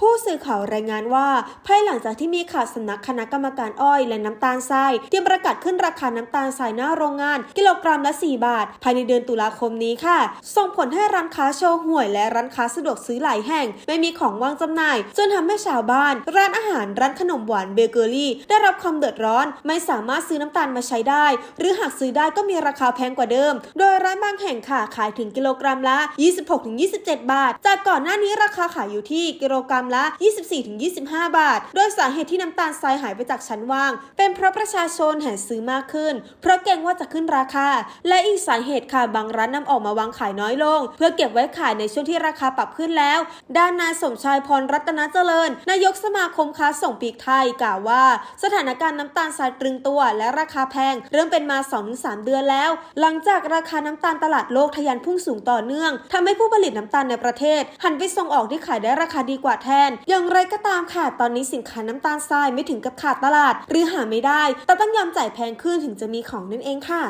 ผู้สื่อข่าวรายงานว่า ภายหลังจากที่มีข่าวสำนักคณะกรรมการอ้อยและน้ำตาลทรายเตรียมประกาศขึ้นราคาน้ำตาลทรายหน้าโรงงาน กิโลกรัมละ 4 บาท ภายในเดือนตุลาคมนี้ค่ะ ส่งผลให้ร้านค้าโชว์ห่วยและร้านค้าสะดวกซื้อหลายแห่ง ไม่มีของวางจำหน่าย จนทำให้ชาวบ้าน ร้านอาหารร้านขนมหวานเบเกอรี่ ได้รับความเดือดร้อน ไม่สามารถซื้อน้ำตาลมาใช้ได้ หรือหากซื้อได้ก็มีราคาแพงกว่าเดิม โดยร้านบางแห่งค่ะขายถึงกิโลกรัมละ 26-27 บาท จากก่อนหน้านี้ราคาขายอยู่ที่กิโลกรัมละ 24-25 บาท โดยสาเหตุที่น้ำตาลทรายหายไปจากชั้นวาง เป็นเพราะประชาชนแห่ซื้อมากขึ้น เพราะเกรงว่าจะขึ้นราคา และอีกสาเหตุค่ะบางร้านนำออกมาวางขายน้อยลง เพื่อเก็บไว้ขายในช่วงที่ราคาปรับขึ้นแล้ว ด้านนายสมชายพรรัตนเจริญ นายกสมาคมค้าส่งปีกไทยกล่าวว่า สถานการณ์น้ำตาลทรายตรึงตัว และราคาแพง เริ่มเป็นมา 2-3 เดือนแล้ว หลังจากราคาน้ำตาลตลาดโลกทะยานพุ่งสูงต่อเนื่องทำให้ผู้ผลิตน้ำตาลในประเทศ หันไปส่งออกที่ขายได้ราคาดีกว่าแทน อย่างไรก็ตามค่ะ ตอนนี้สินค้าน้ำตาลทรายไม่ถึงกับขาดตลาด หรือหาไม่ได้ แต่ต้องยอมจ่ายแพงขึ้นถึงจะมีของนั่นเองค่ะ